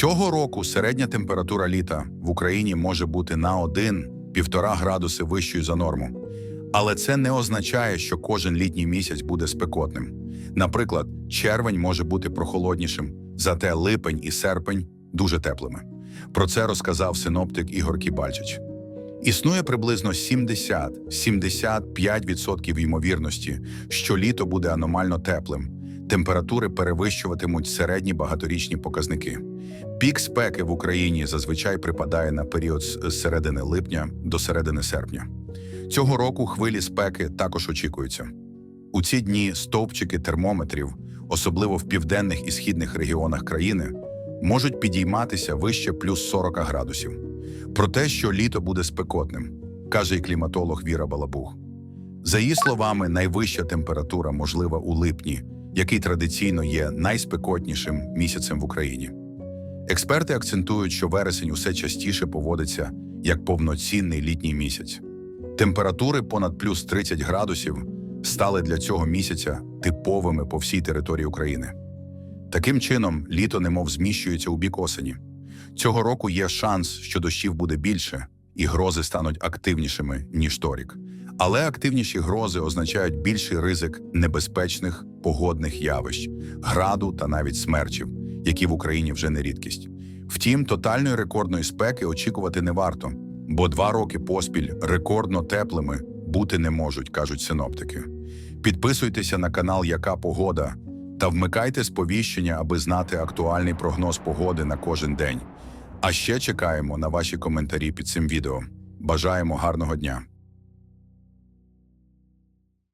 Цього року середня температура літа в Україні може бути на 1-1,5 градуси вищою за норму. Але це не означає, що кожен літній місяць буде спекотним. Наприклад, червень може бути прохолоднішим, зате липень і серпень дуже теплими. Про це розказав синоптик Ігор Кібальчич. Існує приблизно 70-75% ймовірності, що літо буде аномально теплим. Температури перевищуватимуть середні багаторічні показники. Пік спеки в Україні зазвичай припадає на період з середини липня до середини серпня. Цього року хвилі спеки також очікуються. У ці дні стовпчики термометрів, особливо в південних і східних регіонах країни, можуть підійматися вище плюс 40 градусів. Про те, що літо буде спекотним, каже й кліматолог Віра Балабух. За її словами, найвища температура можлива у липні, який традиційно є найспекотнішим місяцем в Україні. Експерти акцентують, що вересень усе частіше поводиться як повноцінний літній місяць. Температури понад плюс 30 градусів стали для цього місяця типовими по всій території України. Таким чином, літо немов зміщується у бік осені. Цього року є шанс, що дощів буде більше, і грози стануть активнішими, ніж торік. Але активніші грози означають більший ризик небезпечних погодних явищ, граду та навіть смерчів, які в Україні вже не рідкість. Втім, тотальної рекордної спеки очікувати не варто, бо два роки поспіль рекордно теплими бути не можуть, кажуть синоптики. Підписуйтеся на канал Яка Погода та вмикайте сповіщення, аби знати актуальний прогноз погоди на кожен день. А ще чекаємо на ваші коментарі під цим відео. Бажаємо гарного дня!